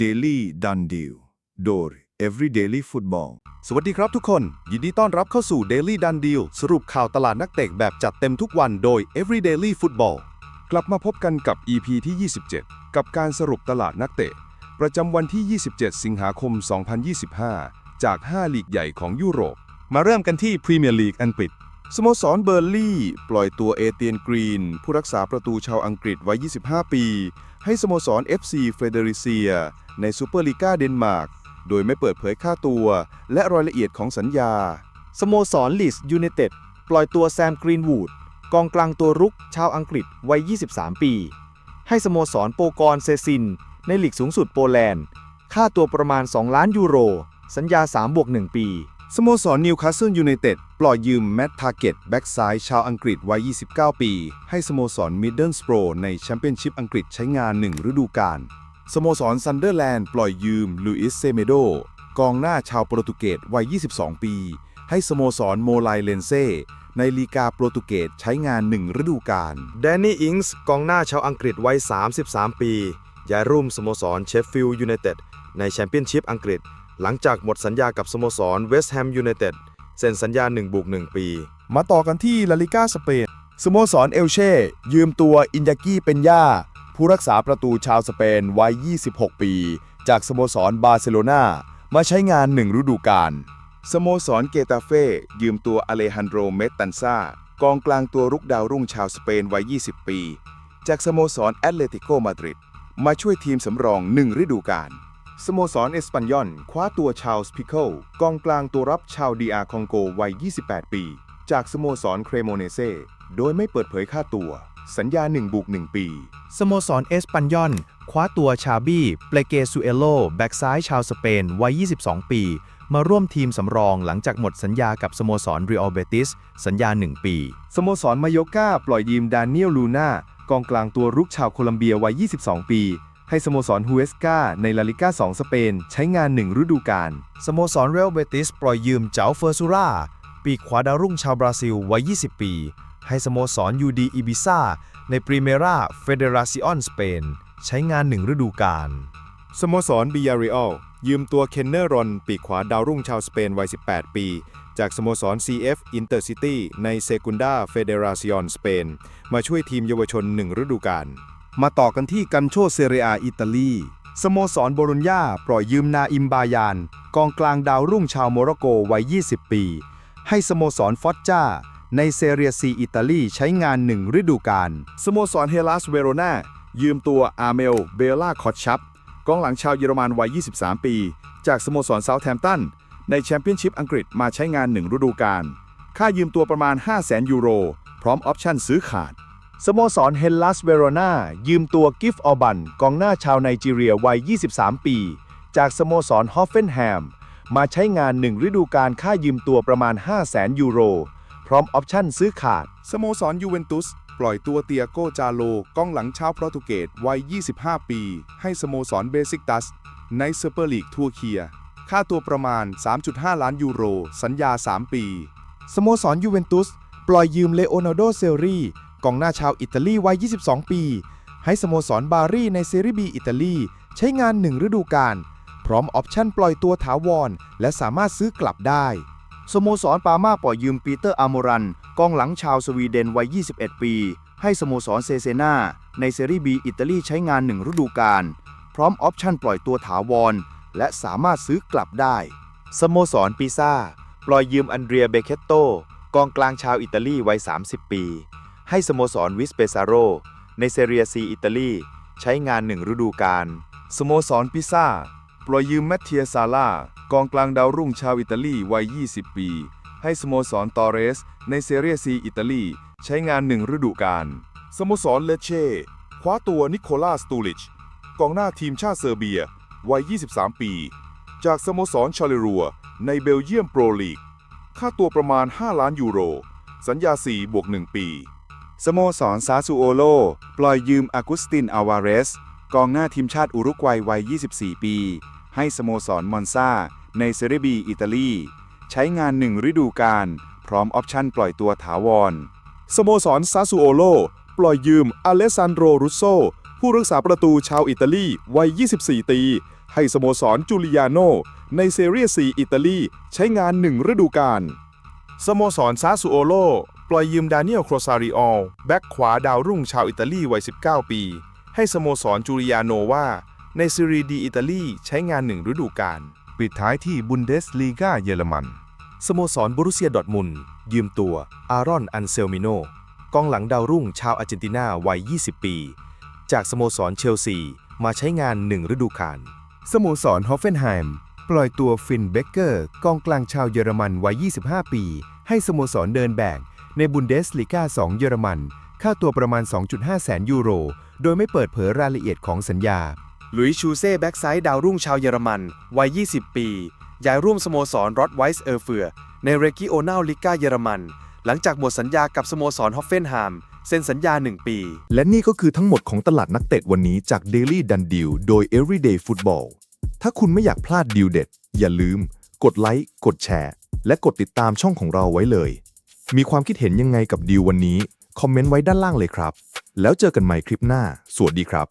Daily Done Deal โดย Every Daily Football สวัสดีครับทุกคน ยินดีต้อนรับเข้าสู่ Daily Done Deal สรุปข่าวตลาดนักเตะแบบจัดเต็มทุกวันโดย Every Daily Football กลับมาพบกันกับ EP ที่ 27 กับการสรุปตลาดนักเตะ ประจำวันที่ 27 สิงหาคม 2025 จาก 5 ลีกใหญ่ของยุโรป มาเริ่มกันที่ Premier League อังกฤษ สโมสรเบอร์ลี่ ปล่อยตัวเอเตียนกรีน ผู้รักษาประตูชาวอังกฤษวัย 25 ปี ให้สโมสร FC เฟเดริเซีย ในซูเปอร์ลีกาเดนมาร์ก โดยไม่เปิดเผยค่าตัว และรายละเอียดของสัญญา สโมสรลีสยูไนเต็ดปล่อยตัวแซมกรีนวูดกองกลางตัวรุกชาวอังกฤษวัย 23 ปี ให้สโมสรโปกรเซซิน ในลีกสูงสุดโปแลนด์ ค่าตัวประมาณ 2 ล้านยูโร สัญญา 3 บวก 1 ปี สโมสรนิวคาสเซิลยูไนเต็ดปล่อยยืมแมตต์ทาร์เก็ตแบ็กซ้ายชาวอังกฤษวัย 29 ปี ให้สโมสรมิดเดิลสโปรในแชมเปี้ยนชิพอังกฤษใช้งาน 1 ฤดูกาลสโมสรซันเดอร์แลนด์ปล่อยยืมลูอิสเซเมโดกองหน้าชาวโปรตุเกสวัย 22 ปี ให้สโมสรโมไลเลนเซในลีกาโปรตุเกสใช้งาน 1 ฤดูกาลแดนนี่อิงส์กองหน้าชาวอังกฤษวัย 33 ปีย้ายร่วมสโมสรเชฟฟิลด์ยูไนเต็ดในแชมเปี้ยนชิพอังกฤษ หลังจากหมดสัญญากับสโมสรเวสต์แฮมยูไนเต็ดเซ็นสัญญา1บวก1ปี มาต่อกันที่ลาลิก้าสเปนสโมสรเอลเช่ ยืมตัวอินยากี้เป็นย่า ผู้รักษาประตูชาวสเปนวัย 26 ปี จากสโมสรบาร์เซโลนามาใช้งานหนึ่งฤดูกาลสโมสรเกตาเฟ่ยืมตัวอเลฮันโดเมตตันซากองกลางตัวรุกดาวรุ่งชาวสเปนวัย 20 ปี จากสโมสรแอตเลติโกมาดริดมาช่วยทีมสำรองหนึ่งฤดูกาล สโมสรเอสปันยอนคว้าตัวชาวสพิเคิลกองกลางตัวรับชาวดีอาคองโกวัย 28 ปี จากสโมสรเครโมเนเซโดยไม่เปิดเผยค่าตัว สัญญา1บุก1ปี สโมสรเอสปันยอนคว้าตัวชาบี้เปเลเกซูเอโล แบ็กซ้ายชาวสเปน วัย 22 ปี มาร่วมทีมสำรองหลังจากหมดสัญญากับสโมสรเรอัลเบติส สัญญา 1 ปี สโมสรมายโยกาปล่อยยืมดานิเอลลูน่ากองกลางตัวรุกชาวโคลัมเบียวัย 22 ปี ให้สโมสรฮูเอสกาในลาลิก้า 2 สเปน ใช้งาน 1 ฤดูกาล สโมสรเรอัลเบติสปล่อยยืมเจ้าเฟอร์ซูราปีกขวาดาวรุ่งชาวบราซิลวัย 20 ปี ให้สโมสรยูดีอีบิซ่าในปรีเมราเฟเดราซิออนสเปน ใช้งาน 1 ฤดูกาล สโมสรบิยาริออลยืมตัวเคนเนอร์รอน ปีกขวาดาวรุ่งชาวสเปนวัย 18 ปี จากสโมสร CF Intercity ในเซกุนดาเฟเดราซิออนสเปน มาช่วยทีมเยาวชน 1 ฤดูกาล มาต่อกันที่กันโชเซเรียอิตาลีสโมสรโบโลญญาปล่อยยืมนาอิมบายาน กองกลางดาวรุ่งชาวโมร็อกโกวัย 20 ปี ให้สโมสรฟอตจ้า ในเซเรียซีอิตาลีใช้งาน1ฤดูกาลสโมสรเฮลัสเวโรนายืมตัวอาเมลเบลล่าคอตชัปกองหลังชาวเยอรมันวัย 23 ปี จากสโมสรเซาท์แฮมป์ตัน ในแชมเปี้ยนชิพอังกฤษมาใช้งาน1ฤดูกาลค่ายืมตัวประมาณ 500,000 ยูโร พร้อมออปชั่นซื้อขาด สโมสรเฮลลัสเวโรนายืมตัวกิฟออบันกองหน้าชาวไนจีเรียวัย 23 ปี จากสโมสรฮอฟเฟนแฮม มาใช้งาน1ฤดูกาลค่ายืมตัวประมาณ 500,000ยูโร พร้อมออปชั่นซื้อขาด สโมสรยูเวนตุส ปล่อยตัวเตียโกจาโลกองหลังชาวโปรตุเกสวัย 25 ปี ให้สโมสรเบซิกตัส ในซูเปอร์ลีกทัวร์เคีย ค่าตัวประมาณ 3.5 ล้านยูโร สัญญา 3 ปี สโมสรยูเวนตุส ปล่อยยืมเลโอนาร์โดเซลรี กองหน้าชาวอิตาลีวัย 22 ปี ให้สโมสรบารีในเซรีบีอิตาลี ใช้งาน1ฤดูกาลพร้อมออปชั่นปล่อยตัวถาวร และสามารถซื้อกลับได้ สโมสรปามาปล่อยยืมปีเตอร์อาโมรัน กองหลังชาวสวีเดนวัย 21 ปี ให้สโมสรเซเซนาในเซรีบีอิตาลีใช้งาน1ฤดูกาลพร้อมออปชั่นปล่อยตัวถาวร และสามารถซื้อกลับได้ สโมสรปิซ่า ปล่อยยืมอันเดรียเบเคตโตกองกลางชาวอิตาลีวัย 30 ปี ให้สโมสรวิสเปซาโร ในเซเรียซีอิตาลี ใช้งาน1ฤดูกาลสโมสรพิซ่า ปล่อยยืมแมตเทียซาลากองกลางดาวรุ่งชาวอิตาลีวัย 20 ปี ให้สโมสรตอเรส ในเซเรียซีอิตาลี ใช้งานหนึ่งฤดูกาลสโมสรเลเช่คว้าตัวนิโคลาสตูลิช กองหน้าทีมชาติเซอร์เบีย วัย 23 ปี จากสโมสรชาเลรัว ในเบลเยียมโปรลีก ค่าตัวประมาณ 5 ล้านยูโร สัญญา 4 บวก 1 ปี สโมสรซาซูโอโล ปล่อยยืมอากุสตินอาวาเรส กองหน้าทีมชาติอุรุกวัยวัย 24 ปี ให้สโมสรมอนซาในเซเรบีอิตาลี ใช้งานหนึ่งฤดูกาลพร้อมออปชั่นปล่อยตัวถาวร สโมสรซาซูโอโล ปล่อยยืมอเลสซานโดรุสโซ ผู้รักษาประตูชาวอิตาลีวัย 24 ปี ให้สโมสรจูเลียโนในเซเรียซีอิตาลี ใช้งานหนึ่งฤดูกาลสโมสรซาซูโอโลปล่อยยืมดานิเอลโครซาริออลแบ็กขวาดาวรุ่งชาวอิตาลีวัย 19 ปี ให้สโมสรจูเลียโนว่าในซีรีดีอิตาลีใช้งานหนึ่งฤดูกาลปิดท้ายที่บุนเดสลีกาเยอรมัน สโมสรบรุเซียดอร์ทมุนยืมตัวอารอนอันเซลมิโนกองหลังดาวรุ่งชาวอาร์เจนตินาวัย 20 ปี จากสโมสรเชลซีมาใช้งานหนึ่งฤดูกาลสโมสรฮอฟเฟนไฮม์ปล่อยตัวฟินเบเกอร์กองกลางชาวเยอรมันวัย 25 ปี ให้สโมสรเดินแบก ในบุนเดสลีกา2 เยอรมัน ค่าตัวประมาณ 2.5 แสนยูโร โดยไม่เปิดเผยรายละเอียดของสัญญา หลุยส์ชูเซ่แบ็กไซด์ดาวรุ่งชาวเยอรมัน วัย 20 ปี ย้ายร่วมสโมสรรอดไวส์เออร์เฟือ ในเรกิโอนาลลิก้าเยอรมัน หลังจากหมดสัญญากับสโมสรฮอฟเฟนไฮม์เซ็นสัญญา 1 ปี และนี่ก็คือทั้งหมดของตลาดนักเตะวันนี้จาก Daily Dun Deal โดย Everyday Football ถ้าคุณไม่อยากพลาดดีลเด็ด อย่าลืม กดไลค์ กดแชร์ และกดติดตามช่องของเราไว้เลย มีความคิดเห็นยังไงกับดีลวันนี้ คอมเมนต์ไว้ด้านล่างเลยครับ แล้วเจอกันใหม่คลิปหน้า สวัสดีครับ